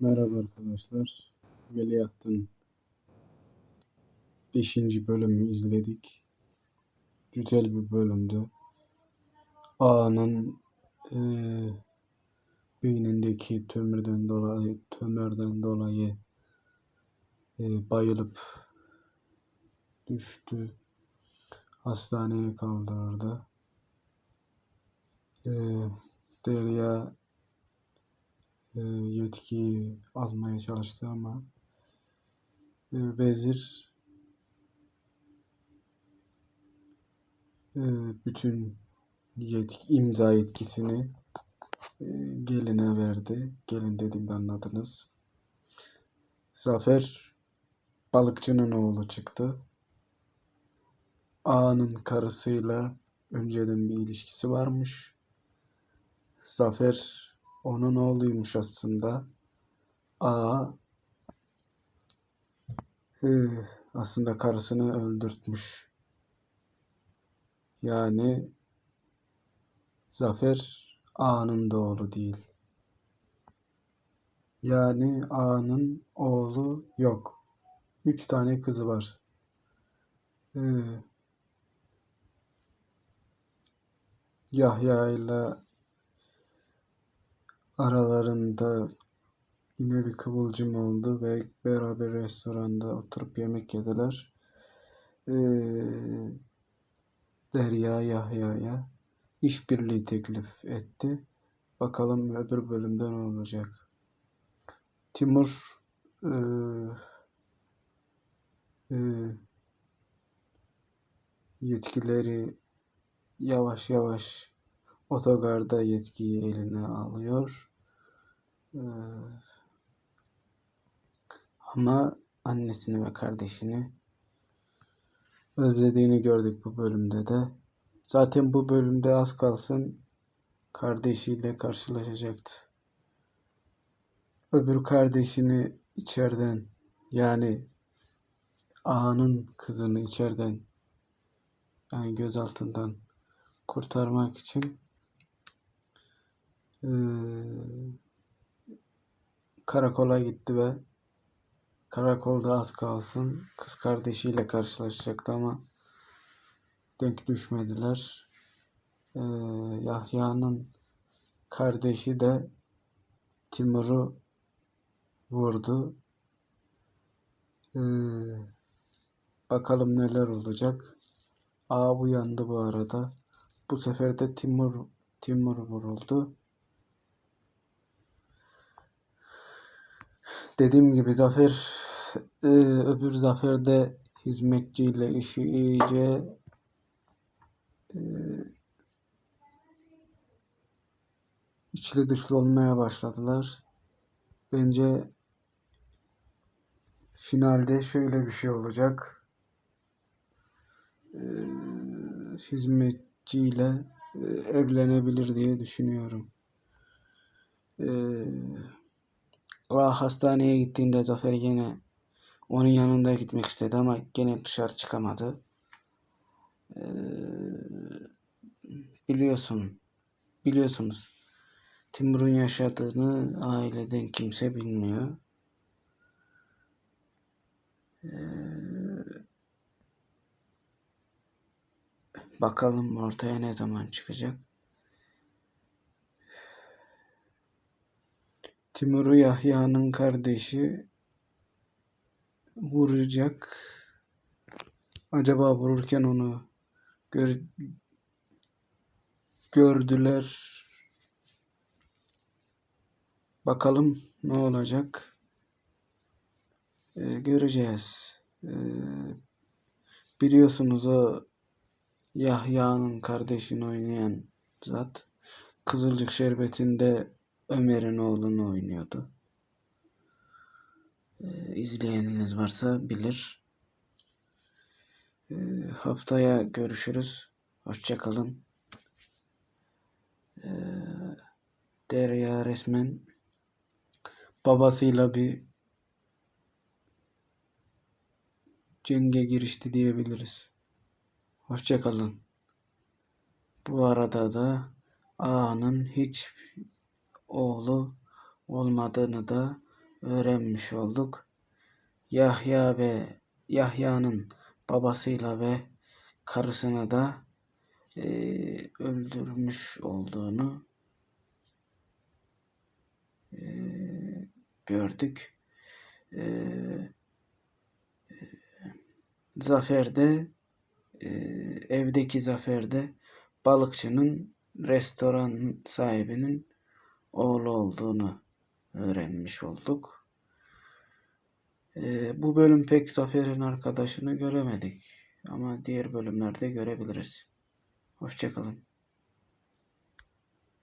Merhaba arkadaşlar. Veliahtın 5. bölümü izledik. Güzel bir bölümdü. Ağa'nın eee beynindeki tümörden dolayı tümörden dolayı eee, bayılıp düştü. Hastaneye kaldırıldı. Eee Derya eee, yetkiyi almaya çalıştı ama eee, vezir eee, bütün yetki, imza yetkisini eee, geline verdi. Gelin dediğimde anladınız. Zafer balıkçının oğlu çıktı. Ağanın karısıyla önceden bir ilişkisi varmış. Zafer onun oğluymuş aslında. Eee, aslında karısını öldürtmüş. Yani Zafer ağanın da oğlu değil. Yani ağanın oğlu yok. Üç tane kızı var. Ee, Yahya ile aralarında yine bir kıvılcım oldu ve beraber restoranda oturup yemek yediler. Ee, Derya Yahya'ya işbirliği teklif etti. Bakalım öbür bölümde ne olacak. Timur eee, eee, yetkileri yavaş yavaş otogarda yetkiyi eline alıyor. Eee, ama annesini ve kardeşini özlediğini gördük bu bölümde de. Zaten bu bölümde az kalsın kardeşiyle karşılaşacaktı. Öbür kardeşini içeriden yani ağanın kızını içeriden yani gözaltından kurtarmak için eee, karakola gitti ve karakolda az kalsın kız kardeşiyle karşılaşacaktı ama denk düşmediler. Eee, Yahya'nın kardeşi de Timur'u vurdu. Eee, bakalım neler olacak. Ağa uyandı bu arada. Bu sefer de Timur Timur vuruldu. Dediğim gibi Zafer eee, öbür Zafer'de hizmetçiyle işi iyice eee, içli dışlı olmaya başladılar. Bence finalde şöyle bir şey olacak. Eee, hizmetçiyle eee, evlenebilir diye düşünüyorum. Eee, o hastaneye gittiğinde Zafer yine onun yanında gitmek istedi ama gene dışarı çıkamadı. Eee, biliyorsun, biliyorsunuz. Timur'un yaşadığını aileden kimse bilmiyor. Eee, bakalım ortaya ne zaman çıkacak. Timur'u Yahya'nın kardeşi vuracak. Acaba vururken onu gör, gördüler. Bakalım ne olacak. Ee, göreceğiz. Ee, biliyorsunuz o Yahya'nın kardeşini oynayan zat Kızılcık Şerbeti'nde Ömer'in oğlunu oynuyordu. Ee, izleyeniniz varsa bilir. Ee, haftaya görüşürüz. Hoşçakalın. Ee, Derya resmen babasıyla bir cenge girişti diyebiliriz. Hoşçakalın. Bu arada da ağanın hiç oğlu olmadığını da öğrenmiş olduk. Yahya ve Yahya'nın babasıyla ve karısını da eee, öldürmüş olduğunu eee, gördük. Eee Zafer'de eee, evdeki Zafer'de balıkçının restoran sahibinin oğlu olduğunu öğrenmiş olduk. Eee, bu bölüm pek Zafer'in arkadaşını göremedik ama diğer bölümlerde görebiliriz. Hoşçakalın.